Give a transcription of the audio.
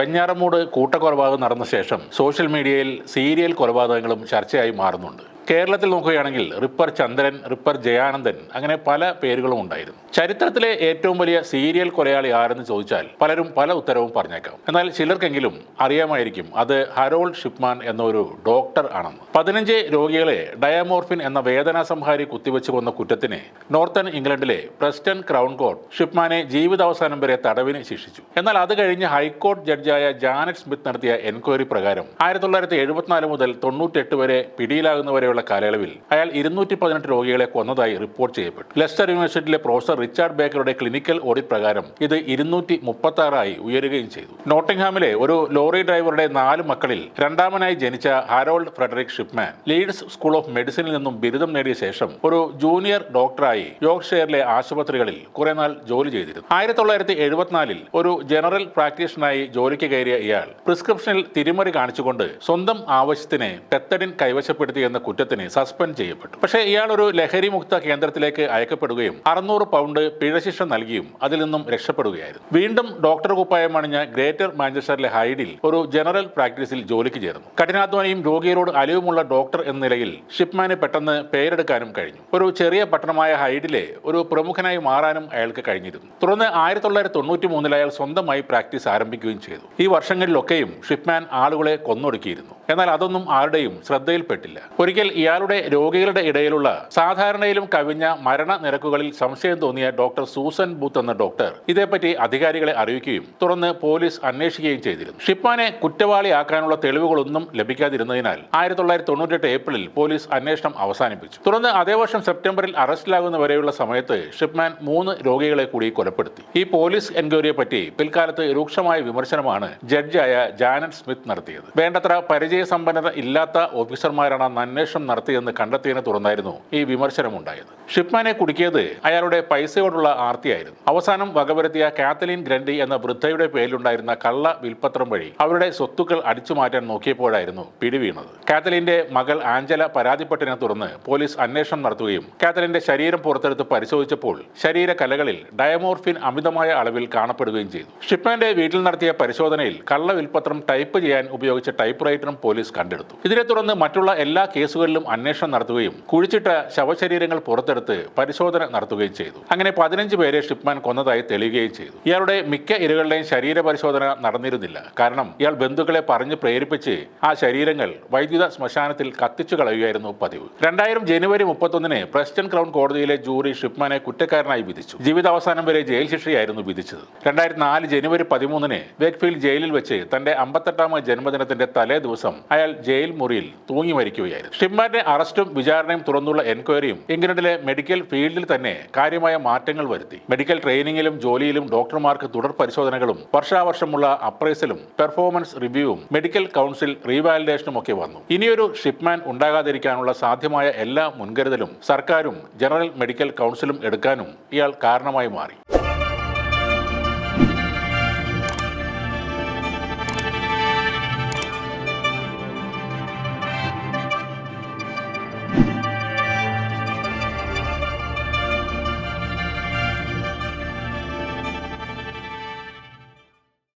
വെഞ്ഞാറമൂട് കൂട്ടക്കൊലപാതകം നടന്ന ശേഷം സോഷ്യൽ മീഡിയയിൽ സീരിയൽ കൊലപാതകങ്ങളും ചർച്ചയായി മാറുന്നുണ്ട്. കേരളത്തിൽ നോക്കുകയാണെങ്കിൽ റിപ്പർ ചന്ദ്രൻ റിപ്പർ ജയാനന്ദൻ അങ്ങനെ പല പേരുകളും ഉണ്ടായിരുന്നു. ചരിത്രത്തിലെ ഏറ്റവും വലിയ സീരിയൽ കൊലയാളി ആരെന്ന് ചോദിച്ചാൽ പലരും പല ഉത്തരവും പറഞ്ഞേക്കാം. എന്നാൽ ചിലർക്കെങ്കിലും അറിയാമായിരിക്കും അത് ഹരോൾഡ് ഷിപ്മാൻ എന്ന ഒരു ഡോക്ടർ ആണെന്ന്. പതിനഞ്ച് രോഗികളെ ഡയമോർഫിൻ എന്ന വേദനാ സംഹാരി കുത്തിവെച്ച് കൊന്ന കുറ്റത്തിന് നോർത്തേൺ ഇംഗ്ലണ്ടിലെ പ്രസ്റ്റൺ ക്രൗൺ കോർട്ട് ഷിപ്മാനെ ജീവിതാവസാനം വരെ തടവിന് ശിക്ഷിച്ചു. എന്നാൽ അത് കഴിഞ്ഞ് ഹൈക്കോടതി ജഡ്ജായ ജാനറ്റ് സ്മിത്ത് നടത്തിയ എൻക്വയറി പ്രകാരം ആയിരത്തി തൊള്ളായിരത്തി എഴുപത്തിനാല് മുതൽ തൊണ്ണൂറ്റെട്ട് വരെ പിടിയിലാകുന്നവരെയുള്ള കാലയളവിൽ അയാൾ ഇരുന്നൂറ്റി പതിനെട്ട് രോഗികളെ കൊന്നതായി റിപ്പോർട്ട് ചെയ്യപ്പെട്ടു. ലെസ്റ്റർ യൂണിവേഴ്സിറ്റിയിലെ പ്രൊഫസർ റിച്ചാർഡ് ബേക്കറുടെ ക്ലിനിക്കൽ ഓഡിറ്റ് പ്രകാരം ഇത് ഇരുന്നൂറ്റി മുപ്പത്തി ആറായി ഉയരുകയും ചെയ്തു. നോട്ടിംഗ്ഹാമിലെ ഒരു ലോറി ഡ്രൈവറുടെ നാല് മക്കളിൽ രണ്ടാമനായി ജനിച്ച Harold Frederick Shipman Leeds school of മെഡിസിനിൽ നിന്നും ബിരുദം നേടിയ ശേഷം ഒരു ജൂനിയർ ഡോക്ടറായി യോർക്ക്ഷെയറിലെ ആശുപത്രികളിൽ കുറെ നാൾ ജോലി ചെയ്തിരുന്നു. ആയിരത്തി തൊള്ളായിരത്തി എഴുപത്തിനാലിൽ ഒരു ജനറൽ പ്രാക്ടീഷണറായി ജോലിക്ക് കയറിയ ഇയാൾ പ്രിസ്ക്രിപ്ഷനിൽ തിരിമറി കാണിച്ചുകൊണ്ട് സ്വന്തം ആവശ്യത്തിന് പെത്തഡിൻ കൈവശപ്പെടുത്തി എന്ന കുറ്റത്തിന് സസ്പെൻഡ് ചെയ്യപ്പെട്ടു. പക്ഷേ ഇയാൾ ഒരു ലഹരി മുക്ത കേന്ദ്രത്തിലേക്ക് അയക്കപ്പെടുകയും അറുന്നൂറ് പൗണ്ട് പിഴശിക്ഷ നൽകിയും അതിൽ നിന്നും രക്ഷപ്പെടുകയായിരുന്നു. വീണ്ടും ഡോക്ടർ കുപ്പായം അണിഞ്ഞ ഗ്രേറ്റർ മാഞ്ചസ്റ്ററിലെ ഹൈഡിൽ ഒരു ജനറൽ പ്രാക്ടീസിൽ ജോലിക്ക് ചേർന്നു. കഠിനാധ്വാനിയും രോഗികളോട് അലിവുമുള്ള ഡോക്ടർ എന്ന നിലയിൽ ഷിപ്മാന് പെട്ടെന്ന് പേരെടുക്കാനും കഴിഞ്ഞു. ഒരു ചെറിയ പട്ടണമായ ഹൈഡിലെ ഒരു പ്രമുഖനായി മാറാനും അയാൾക്ക് കഴിഞ്ഞിരുന്നു. തുടർന്ന് ആയിരത്തി തൊള്ളായിരത്തി തൊണ്ണൂറ്റി മൂന്നിൽ അയാൾ സ്വന്തമായി പ്രാക്ടീസ് ആരംഭിക്കുകയും ചെയ്തു. ഈ വർഷങ്ങളിലൊക്കെയും ഷിപ്മാൻ ആളുകളെ കൊന്നൊടുക്കിയിരുന്നു. എന്നാൽ അതൊന്നും ആരുടെയും ശ്രദ്ധയിൽപ്പെട്ടില്ല. ഒരിക്കൽ ഇയാളുടെ രോഗികളുടെ ഇടയിലുള്ള സാധാരണയിലും കവിഞ്ഞ മരണ നിരക്കുകളിൽ സംശയം തോന്നിയ ഡോക്ടർ സൂസൻ ബൂത്ത് എന്ന ഡോക്ടർ ഇതേപ്പറ്റി അധികാരികളെ അറിയിക്കുകയും തുടർന്ന് പോലീസ് അന്വേഷിക്കുകയും ചെയ്തിരുന്നു. ഷിപ്പാനെ കുറ്റവാളിയാക്കാനുള്ള തെളിവുകളൊന്നും ലഭിക്കാതിരുന്നതിനാൽ ആയിരത്തി തൊള്ളായിരത്തി തൊണ്ണൂറ്റെട്ട് ഏപ്രിലിൽ പോലീസ് അന്വേഷണം അവസാനിപ്പിച്ചു. തുടർന്ന് അതേ വർഷം സെപ്റ്റംബറിൽ അറസ്റ്റിലാകുന്ന വരെയുള്ള സമയത്ത് ഷിപ്മാൻ മൂന്ന് രോഗികളെ കൂടി കൊലപ്പെടുത്തി. ഈ പോലീസ് എൻക്വയറിയെ പറ്റി പിൽക്കാലത്ത് രൂക്ഷമായ വിമർശനമാണ് ജഡ്ജായ ജാനറ്റ് സ്മിത്ത് നടത്തിയത്. വേണ്ടത്ര പരിചയസമ്പന്നത ഇല്ലാത്ത ഓഫീസർമാരാണ് അന്ന് അന്വേഷണം നടത്തിയെന്ന് കണ്ടെത്തിയതിനെ തുടർന്നായിരുന്നു ഈ വിമർശനമുണ്ടായത്. ഷിപ്മാനെ കുടുക്കിയത് അയാളുടെ പൈസയോടുള്ള ആർത്തിയായിരുന്നു. അവസാനം വകവരുത്തിയ കാത്തലിൻ ഗ്രണ്ടി എന്ന വൃദ്ധയുടെ പേരിലുണ്ടായിരുന്ന കള്ള വിൽപത്രം വഴി അവരുടെ സ്വത്തുക്കൾ അടിച്ചു മാറ്റാൻ നോക്കിയപ്പോഴായിരുന്നു പിടിവീണത്. കാത്തലിന്റെ മകൾ ആഞ്ചല പരാതിപ്പെട്ടതിനെ തുടർന്ന് പോലീസ് അന്വേഷണം നടത്തുകയും കാത്തലിന്റെ ശരീരം പുറത്തെടുത്ത് പരിശോധിച്ചപ്പോൾ ശരീര കലകളിൽ ഡയമോർഫിൻ അമിതമായ അളവിൽ കാണപ്പെടുകയും ചെയ്തു. ഷിപ്മാന്റെ വീട്ടിൽ നടത്തിയ പരിശോധനയിൽ കള്ള വിൽപത്രം ടൈപ്പ് ചെയ്യാൻ ഉപയോഗിച്ച ടൈപ്പ് റൈറ്ററും പോലീസ് കണ്ടെടുത്തു. ഇതിനെ തുടർന്ന് മറ്റുള്ള എല്ലാ കേസുകളിലും അന്വേഷണം നടത്തുകയും കുഴിച്ചിട്ട ശവശരീരങ്ങൾ പുറത്തെടുത്ത് പരിശോധന നടത്തുകയും ചെയ്തു. അങ്ങനെ പതിനഞ്ച് പേരെ ഷിപ്മാൻ കൊന്നതായി തെളിയുകയും ചെയ്തു. ഇയാളുടെ മിക്ക ഇരകളുടെയും ശരീര പരിശോധന നടന്നിരുന്നില്ല. കാരണം ഇയാൾ ബന്ധുക്കളെ പറഞ്ഞ് പ്രേരിപ്പിച്ച് ആ ശരീരങ്ങൾ വൈദ്യുത ശ്മശാനത്തിൽ കത്തിച്ചു കളയുകയായിരുന്നു പതിവ്. രണ്ടായിരം ജനുവരി മുപ്പത്തൊന്നിന് പ്രസ്റ്റൺ ക്രൗൺ കോടതിയിലെ ജൂറി ഷിപ്മാനെ കുറ്റക്കാരനായി വിധിച്ചു. ജീവിതാവസാനം വരെ ജയിൽ ശിക്ഷയായിരുന്നു വിധിച്ചത്. രണ്ടായിരത്തി നാല് ജനുവരി പതിമൂന്നിന് വേക്ക്ഫീൽഡ് ജയിലിൽ വെച്ച് തന്റെ അമ്പത്തെട്ടാമത് ജന്മദിനത്തിന്റെ തലേ ദിവസം അയാൾ ജയിൽ മുറിയിൽ തൂങ്ങി മരിക്കുകയായിരുന്നു. ഷിപ്മാന്റെ അറസ്റ്റും വിചാരണയും തുറന്നുള്ള എൻക്വയറിയും ഇംഗ്ലണ്ടിലെ മെഡിക്കൽ ഫീൽഡിൽ തന്നെ കാര്യമായ മാറ്റങ്ങൾ വരുത്തി. മെഡിക്കൽ ട്രെയിനിങ്ങിലും ജോലിയിലും ഡോക്ടർമാർക്ക് തുടർ പരിശോധനകളും വർഷാവർഷമുള്ള അപ്രൈസലും പെർഫോമൻസ് റിവ്യൂവും മെഡിക്കൽ കൗൺസിൽ റീവാലിഡേഷനും ഒക്കെ വന്നു. ഇനിയൊരു ഷിപ്മാൻ ഉണ്ടാകാതിരിക്കാനുള്ള സാധ്യമായ എല്ലാ മുൻകരുതലും സർക്കാരും ജനറൽ മെഡിക്കൽ കൗൺസിലും എടുക്കാനും ഇയാൾ കാരണമായി മാറി.